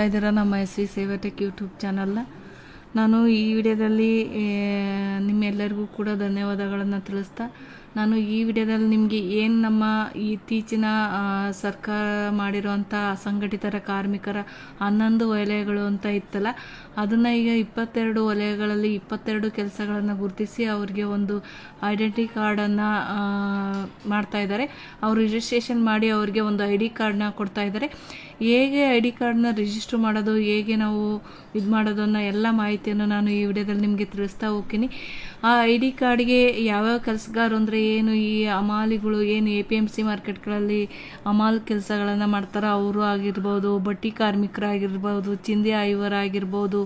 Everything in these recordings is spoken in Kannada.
ನೋಡ್ತಾ ಇದ್ದೀರಾ ನಮ್ಮ ಎಸ್ ವಿ ಸೇವಟೆಕ್ ಯೂಟ್ಯೂಬ್ ಚಾನಲ್ನ. ನಾನು ಈ ವಿಡಿಯೋದಲ್ಲಿ ನಿಮ್ಮೆಲ್ಲರಿಗೂ ಕೂಡ ಧನ್ಯವಾದಗಳನ್ನು ತಿಳಿಸ್ತಾ ನಾನು ಈ ವಿಡಿಯೋದಲ್ಲಿ ನಿಮಗೆ ಏನು ನಮ್ಮ ಇತ್ತೀಚಿನ ಸರ್ಕಾರ ಮಾಡಿರುವಂಥ ಅಸಂಘಟಿತರ ಕಾರ್ಮಿಕರ ಹನ್ನೊಂದು ವಲಯಗಳು ಅಂತ ಇತ್ತಲ್ಲ, ಅದನ್ನು ಈಗ ಇಪ್ಪತ್ತೆರಡು ವಲಯಗಳಲ್ಲಿ ಇಪ್ಪತ್ತೆರಡು ಕೆಲಸಗಳನ್ನು ಗುರುತಿಸಿ ಅವರಿಗೆ ಒಂದು ಐಡೆಂಟಿ ಕಾರ್ಡನ್ನು ಮಾಡ್ತಾ ಇದ್ದಾರೆ. ಅವರು ರಿಜಿಸ್ಟ್ರೇಷನ್ ಮಾಡಿ ಅವರಿಗೆ ಒಂದು ಐ ಡಿ ಕಾರ್ಡನ್ನ ಕೊಡ್ತಾ ಇದ್ದಾರೆ. ಹೇಗೆ ಐ ಡಿ ಕಾರ್ಡ್ನ ರಿಜಿಸ್ಟರ್ ಮಾಡೋದು, ಹೇಗೆ ನಾವು ಇದು ಮಾಡೋದನ್ನು ಎಲ್ಲ ಮಾಹಿತಿಯನ್ನು ನಾನು ಈ ವಿಡಿಯೋದಲ್ಲಿ ನಿಮಗೆ ತಿಳಿಸ್ತಾ ಹೋಗ್ತೀನಿ. ಆ ಐ ಡಿ ಕಾರ್ಡ್ಗೆ ಯಾವ್ಯಾವ ಕೆಲಸಗಾರು ಅಂದರೆ ಏನು ಈ ಅಮಾಲಿಗಳು ಏನು ಎ ಪಿ ಎಂ ಸಿ ಮಾರ್ಕೆಟ್ಗಳಲ್ಲಿ ಅಮಾಲ್ ಕೆಲಸಗಳನ್ನು ಮಾಡ್ತಾರೆ, ಅವರು ಆಗಿರ್ಬೋದು, ಬಟ್ಟಿ ಕಾರ್ಮಿಕರಾಗಿರ್ಬೋದು, ಚಿಂದಿ ಆಗಿರ್ಬೋದು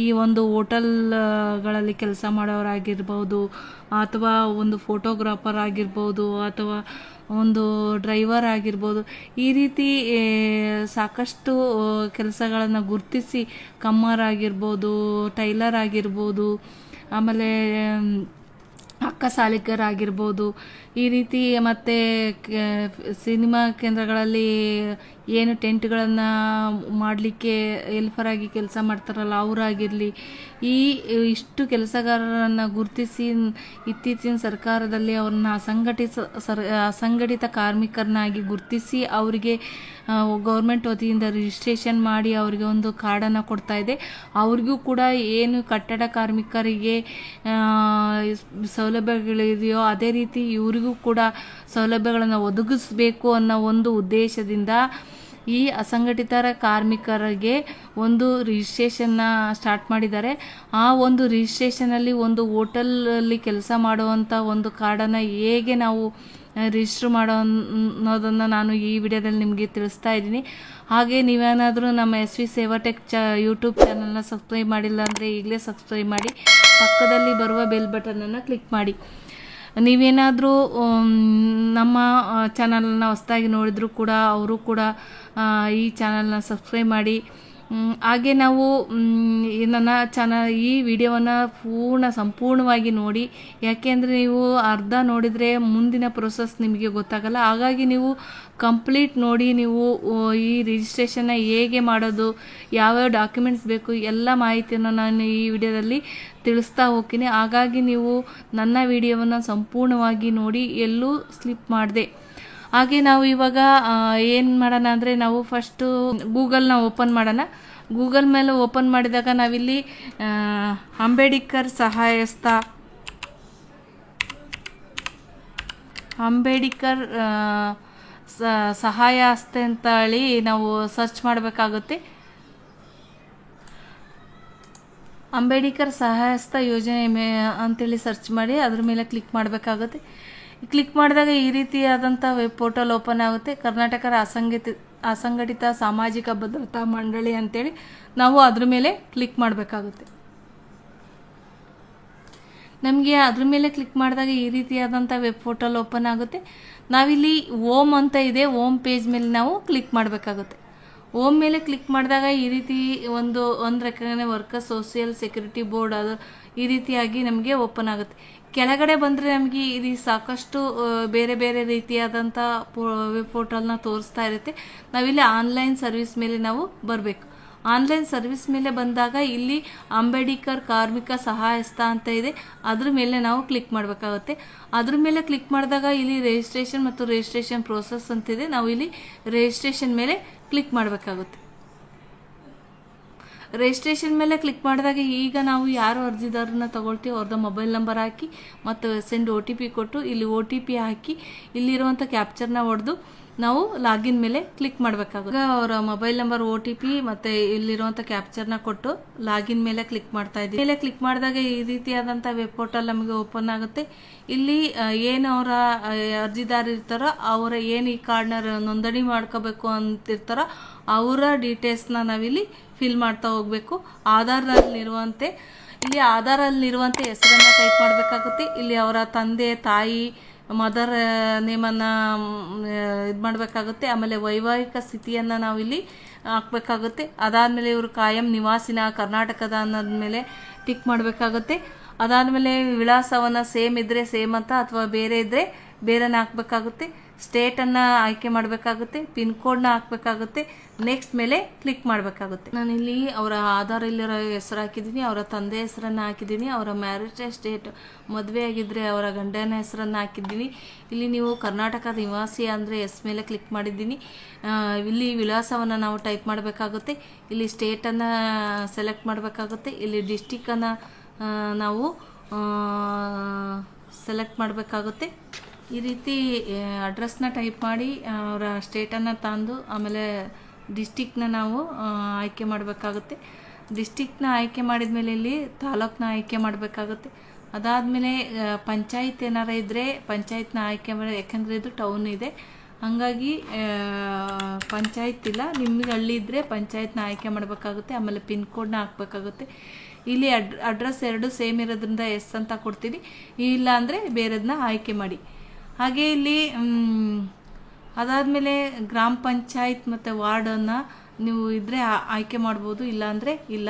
ಈ ಒಂದು ಹೋಟಲ್ಗಳಲ್ಲಿ ಕೆಲಸ ಮಾಡೋರಾಗಿರ್ಬೋದು, ಅಥವಾ ಒಂದು ಫೋಟೋಗ್ರಾಫರ್ ಆಗಿರ್ಬೋದು, ಅಥವಾ ಒಂದು ಡ್ರೈವರ್ ಆಗಿರ್ಬೋದು, ಈ ರೀತಿ ಸಾಕಷ್ಟು ಕೆಲಸಗಳನ್ನು ಗುರುತಿಸಿ ಕಮ್ಮರ್ ಆಗಿರ್ಬೋದು ಟೈಲರ್ ಆಗಿರ್ಬೋದು, ಆಮೇಲೆ ಅಕ್ಕ ಸಾಲಿಗರಾಗಿರ್ಬೋದು. ಈ ರೀತಿ ಮತ್ತು ಸಿನಿಮಾ ಕೇಂದ್ರಗಳಲ್ಲಿ ಏನು ಟೆಂಟ್ಗಳನ್ನು ಮಾಡಲಿಕ್ಕೆ ಹೆಲ್ಫರಾಗಿ ಕೆಲಸ ಮಾಡ್ತಾರಲ್ಲ, ಅವರಾಗಿರಲಿ. ಈ, ಇಷ್ಟು ಕೆಲಸಗಾರರನ್ನು ಗುರುತಿಸಿ ಇತ್ತೀಚಿನ ಸರ್ಕಾರದಲ್ಲಿ ಅವ್ರನ್ನ ಅಸಂಘಟಿತ ಸರ್, ಅಸಂಘಟಿತ ಕಾರ್ಮಿಕರನ್ನಾಗಿ ಗುರುತಿಸಿ ಅವರಿಗೆ ಗೌರ್ಮೆಂಟ್ ವತಿಯಿಂದ ರಿಜಿಸ್ಟ್ರೇಷನ್ ಮಾಡಿ ಅವರಿಗೆ ಒಂದು ಕಾರ್ಡನ್ನು ಕೊಡ್ತಾ ಇದೆ. ಅವ್ರಿಗೂ ಕೂಡ ಏನು ಕಟ್ಟಡ ಕಾರ್ಮಿಕರಿಗೆ ಸೌಲಭ್ಯಗಳಿದೆಯೋ ಅದೇ ರೀತಿ ಇವರಿಗೂ ಕೂಡ ಸೌಲಭ್ಯಗಳನ್ನು ಒದಗಿಸಬೇಕು ಅನ್ನೋ ಒಂದು ಉದ್ದೇಶದಿಂದ ಈ ಅಸಂಘಟಿತರ ಕಾರ್ಮಿಕರಿಗೆ ಒಂದು ರಿಜಿಸ್ಟ್ರೇಷನ್ನ ಸ್ಟಾರ್ಟ್ ಮಾಡಿದ್ದಾರೆ. ಆ ಒಂದು ರಿಜಿಸ್ಟ್ರೇಷನಲ್ಲಿ ಒಂದು ಹೋಟೆಲಲ್ಲಿ ಕೆಲಸ ಮಾಡುವಂಥ ಒಂದು ಕಾರ್ಡನ್ನು ಹೇಗೆ ನಾವು ರಿಜಿಸ್ಟ್ರ್ ಮಾಡೋ ಅನ್ನೋದನ್ನು ನಾನು ಈ ವಿಡಿಯೋದಲ್ಲಿ ನಿಮಗೆ ತಿಳಿಸ್ತಾ ಇದ್ದೀನಿ. ಹಾಗೆ ನೀವೇನಾದರೂ ನಮ್ಮ ಎಸ್ ವಿ ಸೇವಾಟೆಕ್ ಚ ಯೂಟ್ಯೂಬ್ ಚಾನಲ್ನ ಸಬ್ಸ್ಕ್ರೈಬ್ ಮಾಡಿಲ್ಲ ಅಂದರೆ ಈಗಲೇ ಸಬ್ಸ್ಕ್ರೈಬ್ ಮಾಡಿ. ಪಕ್ಕದಲ್ಲಿ ಬರುವ ಬೆಲ್ ಬಟನನ್ನು ಕ್ಲಿಕ್ ಮಾಡಿ. ನೀವೇನಾದರೂ ನಮ್ಮ ಚಾನಲನ್ನ ಹೊಸದಾಗಿ ನೋಡಿದರೂ ಕೂಡ ಅವರು ಕೂಡ ಈ ಚಾನಲನ್ನ ಸಬ್ಸ್ಕ್ರೈಬ್ ಮಾಡಿ ಹಾಗೆ ನಾವು ನನ್ನ ಚಾನಲ್, ಈ ವಿಡಿಯೋವನ್ನು ಪೂರ್ಣ, ಸಂಪೂರ್ಣವಾಗಿ ನೋಡಿ ಯಾಕೆಂದರೆ ನೀವು ಅರ್ಧ ನೋಡಿದರೆ ಮುಂದಿನ ಪ್ರೊಸೆಸ್ ನಿಮಗೆ ಗೊತ್ತಾಗಲ್ಲ. ಹಾಗಾಗಿ ನೀವು ಕಂಪ್ಲೀಟ್ ನೋಡಿ, ನೀವು ಈ ರಿಜಿಸ್ಟ್ರೇಷನ್ನ ಹೇಗೆ ಮಾಡೋದು, ಯಾವ್ಯಾವ ಡಾಕ್ಯುಮೆಂಟ್ಸ್ ಬೇಕು, ಎಲ್ಲ ಮಾಹಿತಿಯನ್ನು ನಾನು ಈ ವಿಡಿಯೋದಲ್ಲಿ ತಿಳಿಸ್ತಾ ಹೋಗ್ತೀನಿ. ಹಾಗಾಗಿ ನೀವು ನನ್ನ ವಿಡಿಯೋವನ್ನು ಸಂಪೂರ್ಣವಾಗಿ ನೋಡಿ, ಎಲ್ಲೂ ಸ್ಲಿಪ್ ಮಾಡಿದೆ. ಹಾಗೆ ನಾವು ಇವಾಗ ಏನು ಮಾಡೋಣ ಅಂದರೆ ನಾವು ಫಸ್ಟು ಗೂಗಲ್ನ ಓಪನ್ ಮಾಡೋಣ. ಗೂಗಲ್ ಮೇಲೆ ಓಪನ್ ಮಾಡಿದಾಗ ನಾವಿಲ್ಲಿ ಅಂಬೇಡ್ಕರ್ ಸಹಾಯಸ್ಥ, ಅಂಬೇಡ್ಕರ್ ಸಹಾಯ ಆಸ್ತೆ ಅಂತ ಹೇಳಿ ನಾವು ಸರ್ಚ್ ಮಾಡಬೇಕಾಗುತ್ತೆ. ಅಂಬೇಡ್ಕರ್ ಸಹಾಯಸ್ಥ ಯೋಜನೆ ಮೇ, ಅಂತೇಳಿ ಸರ್ಚ್ ಮಾಡಿ ಅದ್ರ ಮೇಲೆ ಕ್ಲಿಕ್ ಮಾಡಬೇಕಾಗುತ್ತೆ. ಕ್ಲಿಕ್ ಮಾಡಿದಾಗ ಈ ರೀತಿಯಾದಂಥ ವೆಬ್ ಪೋರ್ಟಲ್ ಓಪನ್ ಆಗುತ್ತೆ. ಕರ್ನಾಟಕದ ಅಸಂಘಟಿತ ಅಸಂಘಟಿತ ಸಾಮಾಜಿಕ ಭದ್ರತಾ ಮಂಡಳಿ ಅಂತೇಳಿ ನಾವು ಅದ್ರ ಮೇಲೆ ಕ್ಲಿಕ್ ಮಾಡಬೇಕಾಗುತ್ತೆ. ನಮಗೆ ಅದ್ರ ಮೇಲೆ ಕ್ಲಿಕ್ ಮಾಡಿದಾಗ ಈ ರೀತಿಯಾದಂಥ ವೆಬ್ ಪೋರ್ಟಲ್ ಓಪನ್ ಆಗುತ್ತೆ. ನಾವಿಲ್ಲಿ ಓಮ್ ಅಂತ ಇದೆ. ಓಮ್ ಪೇಜ್ ಮೇಲೆ ನಾವು ಕ್ಲಿಕ್ ಮಾಡಬೇಕಾಗುತ್ತೆ. ಓಮ್ ಮೇಲೆ ಕ್ಲಿಕ್ ಮಾಡಿದಾಗ ಈ ರೀತಿ ಒಂದು ಒಂದು ರೆಕ್ಕನೆ ವರ್ಕರ್ ಸೋಷಿಯಲ್ ಸೆಕ್ಯೂರಿಟಿ ಬೋರ್ಡ್ ಅದು ಈ ರೀತಿಯಾಗಿ ನಮಗೆ ಓಪನ್ ಆಗುತ್ತೆ. ಕೆಳಗಡೆ ಬಂದರೆ ನಮಗೆ ಇದು ಸಾಕಷ್ಟು ಬೇರೆ ಬೇರೆ ರೀತಿಯಾದಂಥ ವೆಬ್ ಪೋರ್ಟಲ್ನ ತೋರಿಸ್ತಾ ಇರುತ್ತೆ. ನಾವಿಲ್ಲಿ ಆನ್ಲೈನ್ ಸರ್ವಿಸ್ ಮೇಲೆ ನಾವು ಬರಬೇಕು. ಆನ್ಲೈನ್ ಸರ್ವಿಸ್ ಮೇಲೆ ಬಂದಾಗ ಇಲ್ಲಿ ಅಂಬೇಡ್ಕರ್ ಕಾರ್ಮಿಕ ಸಹಾಯಸ್ಥ ಅಂತ ಇದೆ. ಅದ್ರ ಮೇಲೆ ನಾವು ಕ್ಲಿಕ್ ಮಾಡಬೇಕಾಗುತ್ತೆ. ಅದ್ರ ಮೇಲೆ ಕ್ಲಿಕ್ ಮಾಡಿದಾಗ ಇಲ್ಲಿ ರಿಜಿಸ್ಟ್ರೇಷನ್ ಮತ್ತು ರಿಜಿಸ್ಟ್ರೇಷನ್ ಪ್ರೋಸೆಸ್ ಅಂತಿದೆ ನಾವು ಇಲ್ಲಿ ರಿಜಿಸ್ಟ್ರೇಷನ್ ಮೇಲೆ ಕ್ಲಿಕ್ ಮಾಡಬೇಕಾಗುತ್ತೆ. ರಿಜಿಸ್ಟ್ರೇಷನ್ ಮೇಲೆ ಕ್ಲಿಕ್ ಮಾಡಿದಾಗ ಈಗ ನಾವು ಯಾರು ಅರ್ಜಿದಾರನ್ನ ತಗೊಳ್ತೀವಿ ಅವ್ರದ್ದು ಮೊಬೈಲ್ ನಂಬರ್ ಹಾಕಿ, ಮತ್ತು ಸೆಂಡ್ ಒ ಟಿ ಪಿ ಕೊಟ್ಟು ಇಲ್ಲಿ ಒ ಟಿ ಪಿ ಹಾಕಿ ಇಲ್ಲಿರುವಂಥ ಕ್ಯಾಪ್ಚರ್ನ ಹೊಡೆದು ನಾವು ಲಾಗಿನ್ ಮೇಲೆ ಕ್ಲಿಕ್ ಮಾಡಬೇಕಾಗುತ್ತೆ. ಅವರ mobile number O T P ಮತ್ತು ಇಲ್ಲಿರುವಂಥ ಕ್ಯಾಪ್ಚರ್ನ ಕೊಟ್ಟು ಲಾಗಿನ್ ಮೇಲೆ ಕ್ಲಿಕ್ ಮಾಡ್ತಾ ಇದ್ದೀವಿ. ಮೇಲೆ ಕ್ಲಿಕ್ ಮಾಡಿದಾಗ ಈ ರೀತಿಯಾದಂಥ ವೆಬ್ ಪೋರ್ಟಲ್ ನಮಗೆ ಓಪನ್ ಆಗುತ್ತೆ. ಇಲ್ಲಿ ಏನು ಅವರ ಅರ್ಜಿದಾರ ಇರ್ತಾರೋ, ಅವರ ಏನು ಈ ಕಾರ್ಡ್ನ ನೋಂದಣಿ ಮಾಡ್ಕೋಬೇಕು ಅಂತಿರ್ತಾರೋ, ಅವರ ಡೀಟೇಲ್ಸ್ನ ನಾವಿಲ್ಲಿ ಫಿಲ್ ಮಾಡ್ತಾ ಹೋಗಬೇಕು. ಆಧಾರ್ನಲ್ಲಿರುವಂತೆ ಇಲ್ಲಿ ಆಧಾರಲ್ಲಿರುವಂತೆ ಹೆಸರನ್ನು ಟೈಪ್ ಮಾಡಬೇಕಾಗುತ್ತೆ. ಇಲ್ಲಿ ಅವರ ತಂದೆ, ತಾಯಿ ಮದರ್ ನೇಮನ್ನು ಇದು ಮಾಡಬೇಕಾಗುತ್ತೆ. ಆಮೇಲೆ ವೈವಾಹಿಕ ಸ್ಥಿತಿಯನ್ನು ನಾವಿಲ್ಲಿ ಹಾಕಬೇಕಾಗುತ್ತೆ. ಅದಾದಮೇಲೆ ಇವರು ಕಾಯಂ ನಿವಾಸಿನ ಕರ್ನಾಟಕದ ಅನ್ನೋದ್ಮೇಲೆ ಟಿಕ್ ಮಾಡಬೇಕಾಗುತ್ತೆ. ಅದಾದಮೇಲೆ ವಿಳಾಸವನ್ನು ಸೇಮ್ ಇದ್ದರೆ ಸೇಮ್ ಅಂತ, ಅಥವಾ ಬೇರೆ ಇದ್ದರೆ ಬೇರೆನ ಹಾಕಬೇಕಾಗುತ್ತೆ. ಸ್ಟೇಟನ್ನು ಆಯ್ಕೆ ಮಾಡಬೇಕಾಗುತ್ತೆ, ಪಿನ್ ಕೋಡ್ನ ಹಾಕಬೇಕಾಗುತ್ತೆ, ನೆಕ್ಸ್ಟ್ ಮೇಲೆ ಕ್ಲಿಕ್ ಮಾಡಬೇಕಾಗುತ್ತೆ. ನಾನಿಲ್ಲಿ ಅವರ ಆಧಾರ್ ಇಲ್ಲಿರೋ ಹೆಸರು ಹಾಕಿದ್ದೀನಿ, ಅವರ ತಂದೆ ಹೆಸರನ್ನು ಹಾಕಿದ್ದೀನಿ, ಅವರ ಮ್ಯಾರೇಜ್ ಸ್ಟೇಟ್ ಮದುವೆ ಆಗಿದ್ದರೆ ಅವರ ಗಂಡನ ಹೆಸರನ್ನು ಹಾಕಿದ್ದೀನಿ. ಇಲ್ಲಿ ನೀವು ಕರ್ನಾಟಕ ನಿವಾಸಿ ಅಂದರೆ ಎಸ್ ಮೇಲೆ ಕ್ಲಿಕ್ ಮಾಡಿದ್ದೀನಿ. ಇಲ್ಲಿ ವಿಳಾಸವನ್ನು ನಾವು ಟೈಪ್ ಮಾಡಬೇಕಾಗುತ್ತೆ, ಇಲ್ಲಿ ಸ್ಟೇಟನ್ನು ಸೆಲೆಕ್ಟ್ ಮಾಡಬೇಕಾಗುತ್ತೆ, ಇಲ್ಲಿ ಡಿಸ್ಟಿಕ್ಕನ್ನು ನಾವು ಸೆಲೆಕ್ಟ್ ಮಾಡಬೇಕಾಗುತ್ತೆ. ಈ ರೀತಿ ಅಡ್ರೆಸ್ನ ಟೈಪ್ ಮಾಡಿ ಅವರ ಸ್ಟೇಟನ್ನು ತಂದು, ಆಮೇಲೆ ಡಿಸ್ಟಿಕ್ನ ನಾವು ಆಯ್ಕೆ ಮಾಡಬೇಕಾಗುತ್ತೆ. ಡಿಸ್ಟಿಕ್ನ ಆಯ್ಕೆ ಮಾಡಿದ ಮೇಲೆ ಇಲ್ಲಿ ತಾಲೂಕ್ನ ಆಯ್ಕೆ ಮಾಡಬೇಕಾಗುತ್ತೆ. ಅದಾದಮೇಲೆ ಪಂಚಾಯತ್ ಏನಾರ ಇದ್ದರೆ ಪಂಚಾಯತ್ನ ಆಯ್ಕೆ ಮಾಡಿ, ಯಾಕಂದರೆ ಇದು ಟೌನ್ ಇದೆ. ಹಾಗಾಗಿ ಪಂಚಾಯತ್ ಇಲ್ಲ ನಿಮಗೆ ಹಳ್ಳಿ ಇದ್ದರೆ ಪಂಚಾಯತ್ನ ಆಯ್ಕೆ ಮಾಡಬೇಕಾಗುತ್ತೆ. ಆಮೇಲೆ ಪಿನ್ ಕೋಡ್ನ ಹಾಕಬೇಕಾಗುತ್ತೆ. ಇಲ್ಲಿ ಅಡ್ ಅಡ್ರೆಸ್ ಎರಡು ಸೇಮ್ ಇರೋದ್ರಿಂದ ಎಸ್ ಅಂತ ಕೊಡ್ತೀನಿ ಇಲ್ಲ ಅಂದರೆ ಬೇರೆದನ್ನ ಆಯ್ಕೆ ಮಾಡಿ. ಹಾಗೆ ಇಲ್ಲಿ ಅದಾದಮೇಲೆ ಗ್ರಾಮ ಪಂಚಾಯತ್ ಮತ್ತು ವಾರ್ಡನ್ನು ನೀವು ಇದ್ದರೆ ಆಯ್ಕೆ ಮಾಡ್ಬೋದು ಇಲ್ಲಾಂದರೆ ಇಲ್ಲ.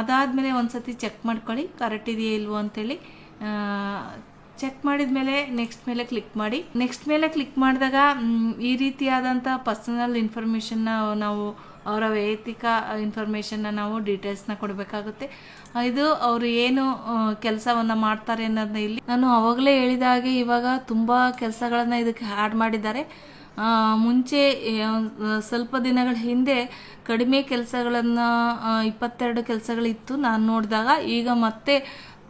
ಅದಾದಮೇಲೆ ಒಂದು ಸತಿ ಚೆಕ್ ಮಾಡ್ಕೊಳ್ಳಿ ಕರೆಕ್ಟ್ ಇದೆಯಾ ಇಲ್ವೋ ಅಂತೇಳಿ. ಚೆಕ್ ಮಾಡಿದ ಮೇಲೆ ನೆಕ್ಸ್ಟ್ ಮೇಲೆ ಕ್ಲಿಕ್ ಮಾಡಿ. ನೆಕ್ಸ್ಟ್ ಮೇಲೆ ಕ್ಲಿಕ್ ಮಾಡಿದಾಗ ಈ ರೀತಿಯಾದಂಥ ಪರ್ಸನಲ್ ಇನ್ಫಾರ್ಮೇಷನ್ನ ನಾವು ಅವರ ವೈಯಕ್ತಿಕ ಇನ್ಫಾರ್ಮೇಷನ್ನ ನಾವು ಡೀಟೇಲ್ಸ್ನ ಕೊಡಬೇಕಾಗುತ್ತೆ. ಇದು ಅವರು ಏನು ಕೆಲಸವನ್ನು ಮಾಡ್ತಾರೆ ಅನ್ನೋದನ್ನ ಇಲ್ಲಿ ನಾನು ಅವಾಗಲೇ ಹೇಳಿದ ಹಾಗೆ ಇವಾಗ ತುಂಬ ಕೆಲಸಗಳನ್ನು ಇದಕ್ಕೆ ಆ್ಯಡ್ ಮಾಡಿದ್ದಾರೆ. ಮುಂಚೆ ಸ್ವಲ್ಪ ದಿನಗಳ ಹಿಂದೆ ಕಡಿಮೆ ಕೆಲಸಗಳನ್ನು ಇಪ್ಪತ್ತೆರಡು ಕೆಲಸಗಳಿತ್ತು. ನಾನು ನೋಡಿದಾಗ ಈಗ ಮತ್ತೆ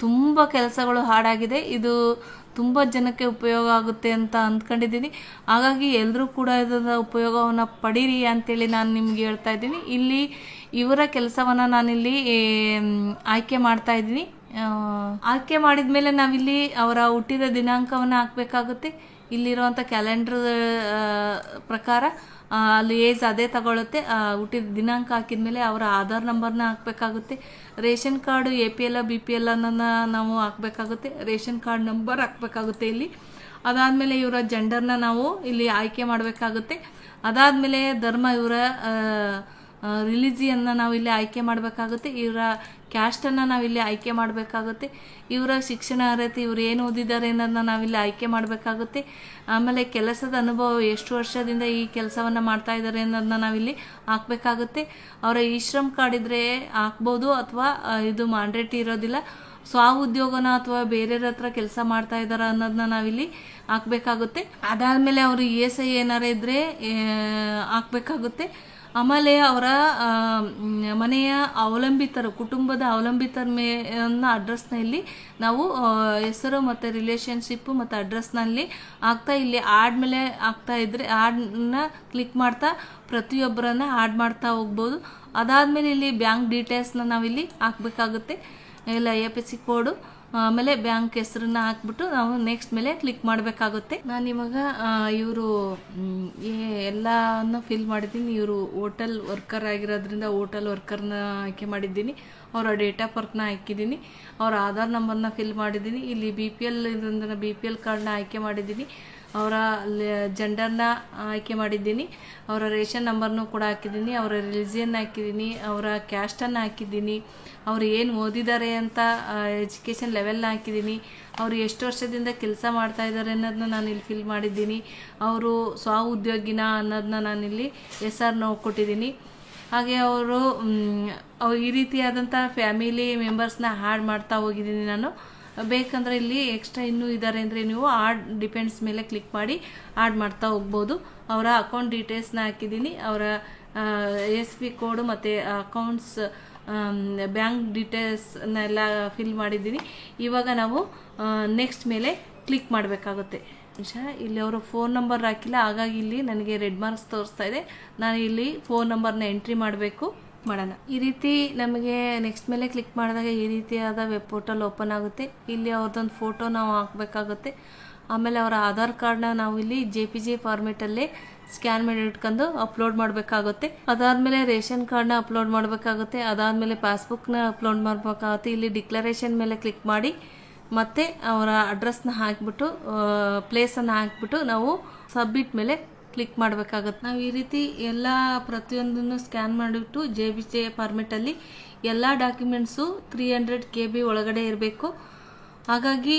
ತುಂಬ ಕೆಲಸಗಳು ಹಾಡಾಗಿದೆ ಇದು ತುಂಬ ಜನಕ್ಕೆ ಉಪಯೋಗ ಆಗುತ್ತೆ ಅಂತ ಅಂದ್ಕೊಂಡಿದ್ದೀನಿ. ಹಾಗಾಗಿ ಎಲ್ಲರೂ ಕೂಡ ಇದರ ಉಪಯೋಗವನ್ನು ಪಡೀರಿ ಅಂತೇಳಿ ನಾನು ನಿಮ್ಗೆ ಹೇಳ್ತಾ ಇದ್ದೀನಿ. ಇಲ್ಲಿ ಇವರ ಕೆಲಸವನ್ನು ನಾನಿಲ್ಲಿ ಆಯ್ಕೆ ಮಾಡ್ತಾ ಇದ್ದೀನಿ. ಆಯ್ಕೆ ಮಾಡಿದ ಮೇಲೆ ನಾವಿಲ್ಲಿ ಅವರ ಹುಟ್ಟಿದ ದಿನಾಂಕವನ್ನು ಹಾಕಬೇಕಾಗುತ್ತೆ. ಇಲ್ಲಿರುವಂಥ ಕ್ಯಾಲೆಂಡರ್ ಪ್ರಕಾರ ಅಲ್ಲಿ ಏಜ್ ಅದೇ ತಗೊಳುತ್ತೆ. ಹುಟ್ಟಿದ ದಿನಾಂಕ ಹಾಕಿದ ಮೇಲೆ ಅವರ ಆಧಾರ್ ನಂಬರ್ನ ಹಾಕಬೇಕಾಗುತ್ತೆ. Ration card, A P L, B P L ಅನ್ನ ನಾವು ಹಾಕಬೇಕಾಗುತ್ತೆ. ರೇಷನ್ ಕಾರ್ಡ್ ನಂಬರ್ ಹಾಕಬೇಕಾಗುತ್ತೆ ಇಲ್ಲಿ. ಅದಾದಮೇಲೆ ಇವರ ಜೆಂಡರ್ನ ನಾವು ಇಲ್ಲಿ ಆಯ್ಕೆ ಮಾಡಬೇಕಾಗುತ್ತೆ. ಅದಾದಮೇಲೆ ಧರ್ಮ, ಇವರ ರಿಲಿಜಿಯನ್ನ ನಾವು ಇಲ್ಲಿ ಆಯ್ಕೆ ಮಾಡಬೇಕಾಗುತ್ತೆ. ಇವರ ಕ್ಯಾಸ್ಟನ್ನು ನಾವಿಲ್ಲಿ ಆಯ್ಕೆ ಮಾಡಬೇಕಾಗುತ್ತೆ. ಇವರ ಶಿಕ್ಷಣ ಅರ್ಹತೆ, ಇವರು ಏನು ಓದಿದ್ದಾರೆ ಅನ್ನೋದನ್ನ ನಾವಿಲ್ಲಿ ಆಯ್ಕೆ ಮಾಡಬೇಕಾಗುತ್ತೆ. ಆಮೇಲೆ ಕೆಲಸದ ಅನುಭವ ಎಷ್ಟು ವರ್ಷದಿಂದ ಈ ಕೆಲಸವನ್ನು ಮಾಡ್ತಾ ಇದ್ದಾರೆ ಅನ್ನೋದನ್ನ ನಾವಿಲ್ಲಿ ಹಾಕಬೇಕಾಗುತ್ತೆ. ಅವರ ಈ ಶ್ರಮ್ ಕಾರ್ಡ್ ಇದ್ದರೆ ಹಾಕ್ಬೋದು ಅಥವಾ ಇದು ಮಾಂಡ್ರೇಟಿ ಇರೋದಿಲ್ಲ. ಸ್ವ ಉದ್ಯೋಗನ ಅಥವಾ ಬೇರೆಯವ್ರ ಹತ್ರ ಕೆಲಸ ಮಾಡ್ತಾ ಇದ್ದಾರ ಅನ್ನೋದನ್ನ ನಾವಿಲ್ಲಿ ಹಾಕ್ಬೇಕಾಗುತ್ತೆ. ಅದಾದಮೇಲೆ ಅವರು ಇ ಎಸ್ ಐ ಏನಾರ ಇದ್ದರೆ ಹಾಕ್ಬೇಕಾಗುತ್ತೆ. ಆಮೇಲೆ ಅವರ ಮನೆಯ ಅವಲಂಬಿತರು, ಕುಟುಂಬದ ಅವಲಂಬಿತರ ಮೇ ಅನ್ನೋ ಅಡ್ರೆಸ್ನ ಇಲ್ಲಿ ನಾವು ಹೆಸರು ಮತ್ತು ರಿಲೇಷನ್ಶಿಪ್ಪು ಮತ್ತು ಅಡ್ರೆಸ್ನಲ್ಲಿ ಆಗ್ತಾ ಇಲ್ಲಿ ಆಡ್ ಮೇಲೆ ಹಾಕ್ತಾ ಇದ್ದರೆ ಆಡ್ನ ಕ್ಲಿಕ್ ಮಾಡ್ತಾ ಪ್ರತಿಯೊಬ್ಬರನ್ನ ಆಡ್ ಮಾಡ್ತಾ ಹೋಗ್ಬೋದು. ಅದಾದಮೇಲೆ ಇಲ್ಲಿ ಬ್ಯಾಂಕ್ ಡೀಟೇಲ್ಸ್ನ ನಾವಿಲ್ಲಿ ಹಾಕಬೇಕಾಗುತ್ತೆ. I F S C code ಆಮೇಲೆ ಬ್ಯಾಂಕ್ ಹೆಸರನ್ನ ಹಾಕ್ಬಿಟ್ಟು ನಾವು ನೆಕ್ಸ್ಟ್ ಮೇಲೆ ಕ್ಲಿಕ್ ಮಾಡಬೇಕಾಗುತ್ತೆ. ನಾನು ಇವಾಗ ಇವರು ಎಲ್ಲನೂ ಫಿಲ್ ಮಾಡಿದ್ದೀನಿ. ಇವರು ಹೋಟೆಲ್ ವರ್ಕರ್ ಆಗಿರೋದ್ರಿಂದ ಹೋಟೆಲ್ ವರ್ಕರ್ನ ಆಯ್ಕೆ ಮಾಡಿದ್ದೀನಿ. ಅವರ ಡೇಟ್ ಆಫ್ ಬರ್ತ್ನ ಹಾಕಿದ್ದೀನಿ. ಅವರ ಆಧಾರ್ ನಂಬರ್ನ ಫಿಲ್ ಮಾಡಿದ್ದೀನಿ. ಇಲ್ಲಿ ಬಿ ಪಿ ಎಲ್ ಇದರಿಂದ ಬಿ ಪಿ ಎಲ್ ಕಾರ್ಡ್ನ ಆಯ್ಕೆ ಮಾಡಿದ್ದೀನಿ. ಅವರ ಜೆಂಡರ್ನ ಆಯ್ಕೆ ಮಾಡಿದ್ದೀನಿ. ಅವರ ರೇಷನ್ ನಂಬರ್ನು ಕೂಡ ಹಾಕಿದ್ದೀನಿ. ಅವರ ರಿಲಿಜಿಯನ್ ಹಾಕಿದ್ದೀನಿ. ಅವರ ಕ್ಯಾಸ್ಟನ್ನು ಹಾಕಿದ್ದೀನಿ. ಅವರು ಏನು ಓದಿದ್ದಾರೆ ಅಂತ ಎಜುಕೇಷನ್ ಲೆವೆಲ್ನ ಹಾಕಿದ್ದೀನಿ. ಅವರು ಎಷ್ಟು ವರ್ಷದಿಂದ ಕೆಲಸ ಮಾಡ್ತಾ ಇದ್ದಾರೆ ಅನ್ನೋದನ್ನ ನಾನು ಇಲ್ಲಿ ಫಿಲ್ ಮಾಡಿದ್ದೀನಿ. ಅವರು ಸ್ವ ಉದ್ಯೋಗಿನ ಅನ್ನೋದನ್ನ ನಾನಿಲ್ಲಿ ಎಸ್ ಆರ್ ನೋವು ಕೊಟ್ಟಿದ್ದೀನಿ. ಹಾಗೆ ಅವರು ಅವ್ರು ಈ ರೀತಿಯಾದಂಥ ಫ್ಯಾಮಿಲಿ ಮೆಂಬರ್ಸ್ನ ಹಾಡು ಮಾಡ್ತಾ ಹೋಗಿದ್ದೀನಿ ನಾನು. ಬೇಕಂದರೆ ಇಲ್ಲಿ ಎಕ್ಸ್ಟ್ರಾ ಇನ್ನೂ ಇದ್ದಾರೆ ಅಂದರೆ ನೀವು ಆಡ್ ಡಿಪೆಂಡ್ಸ್ ಮೇಲೆ ಕ್ಲಿಕ್ ಮಾಡಿ ಆಡ್ ಮಾಡ್ತಾ ಹೋಗ್ಬೋದು. ಅವರ ಅಕೌಂಟ್ ಡೀಟೇಲ್ಸ್ನ ಹಾಕಿದ್ದೀನಿ. ಅವರ ಎಸ್ ಪಿ ಕೋಡು ಮತ್ತು ಅಕೌಂಟ್ಸ್ ಬ್ಯಾಂಕ್ ಡೀಟೇಲ್ಸ್ನೆಲ್ಲ ಫಿಲ್ ಮಾಡಿದ್ದೀನಿ. ಇವಾಗ ನಾವು ನೆಕ್ಸ್ಟ್ ಮೇಲೆ ಕ್ಲಿಕ್ ಮಾಡಬೇಕಾಗುತ್ತೆ. ಇಲ್ಲಿ ಅವರು ಫೋನ್ ನಂಬರ್ ಹಾಕಿಲ್ಲ. ಹಾಗಾಗಿ ಇಲ್ಲಿ ನನಗೆ ರೆಡ್ ಮಾರ್ಕ್ಸ್ ತೋರಿಸ್ತಾ ಇದೆ. ನಾನು ಇಲ್ಲಿ ಫೋನ್ ನಂಬರ್ನ ಎಂಟ್ರಿ ಮಾಡಬೇಕು. ಮಾಡೋಣ. ಈ ರೀತಿ ನಮಗೆ ನೆಕ್ಸ್ಟ್ ಮೇಲೆ ಕ್ಲಿಕ್ ಮಾಡಿದಾಗ ಈ ರೀತಿಯಾದ ವೆಬ್ ಪೋರ್ಟಲ್ ಓಪನ್ ಆಗುತ್ತೆ. ಇಲ್ಲಿ ಅವ್ರದ್ದೊಂದು ಫೋಟೋ ನಾವು ಹಾಕಬೇಕಾಗುತ್ತೆ. ಆಮೇಲೆ ಅವರ ಆಧಾರ್ ಕಾರ್ಡ್ನ ನಾವು ಇಲ್ಲಿ ಜೆ ಪಿ ಜಿ ಫಾರ್ಮೇಟಲ್ಲೇ ಸ್ಕ್ಯಾನ್ ಮಾಡಿ ಇಟ್ಕೊಂಡು ಅಪ್ಲೋಡ್ ಮಾಡಬೇಕಾಗುತ್ತೆ. ಅದಾದಮೇಲೆ ರೇಷನ್ ಕಾರ್ಡ್ನ ಅಪ್ಲೋಡ್ ಮಾಡಬೇಕಾಗುತ್ತೆ. ಅದಾದಮೇಲೆ ಪಾಸ್ಬುಕ್ನ ಅಪ್ಲೋಡ್ ಮಾಡಬೇಕಾಗುತ್ತೆ. ಇಲ್ಲಿ ಡಿಕ್ಲರೇಷನ್ ಮೇಲೆ ಕ್ಲಿಕ್ ಮಾಡಿ ಮತ್ತೆ ಅವರ ಅಡ್ರೆಸ್ನ ಹಾಕಿಬಿಟ್ಟು ಪ್ಲೇಸನ್ನು ಹಾಕಿಬಿಟ್ಟು ನಾವು ಸಬ್ಮಿಟ್ ಮೇಲೆ ಕ್ಲಿಕ್ ಮಾಡಬೇಕಾಗುತ್ತೆ. ನಾವು ಈ ರೀತಿ ಎಲ್ಲ ಪ್ರತಿಯೊಂದನ್ನು ಸ್ಕ್ಯಾನ್ ಮಾಡಿಬಿಟ್ಟು ಜೆ ಬಿ ಜೆ ಫಾರ್ಮೆಟಲ್ಲಿ ಎಲ್ಲ documents three hundred K B ಒಳಗಡೆ ಇರಬೇಕು. ಹಾಗಾಗಿ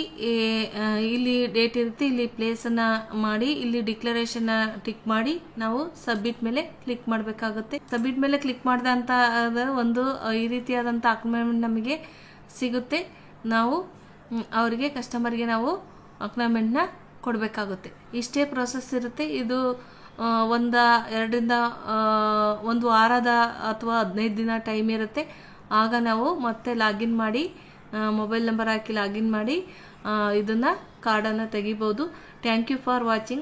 ಇಲ್ಲಿ ಡೇಟ್ ಇರುತ್ತೆ, ಇಲ್ಲಿ ಪ್ಲೇಸನ್ನು ಮಾಡಿ, ಇಲ್ಲಿ ಡಿಕ್ಲರೇಷನ್ನ ಟಿಕ್ ಮಾಡಿ ನಾವು ಸಬ್ಮಿಟ್ ಮೇಲೆ ಕ್ಲಿಕ್ ಮಾಡಬೇಕಾಗುತ್ತೆ. ಸಬ್ಮಿಟ್ ಮೇಲೆ ಕ್ಲಿಕ್ ಮಾಡಿದಂಥ ಒಂದು, ಈ ರೀತಿಯಾದಂಥ ಅಕ್ನಾಮೆಂಟ್ ನಮಗೆ ಸಿಗುತ್ತೆ. ನಾವು ಅವರಿಗೆ ಕಸ್ಟಮರ್ಗೆ ನಾವು ಅಕ್ನಾಮೆಂಟ್ನ ಕೊಡಬೇಕಾಗುತ್ತೆ. ಇಷ್ಟೇ ಪ್ರೊಸೆಸ್ ಇರುತ್ತೆ. ಇದು ಒಂದ, ಎರಡರಿಂದ ಒಂದು ವಾರದ ಅಥವಾ ಹದಿನೈದು ದಿನ ಟೈಮ್ ಇರುತ್ತೆ. ಆಗ ನಾವು ಮತ್ತೆ ಲಾಗಿನ್ ಮಾಡಿ ಮೊಬೈಲ್ ನಂಬರ್ ಹಾಕಿ ಲಾಗಿನ್ ಮಾಡಿ ಇದನ್ನು ಕಾರ್ಡನ್ನು ತೆಗಿಬೋದು. Thank you for watching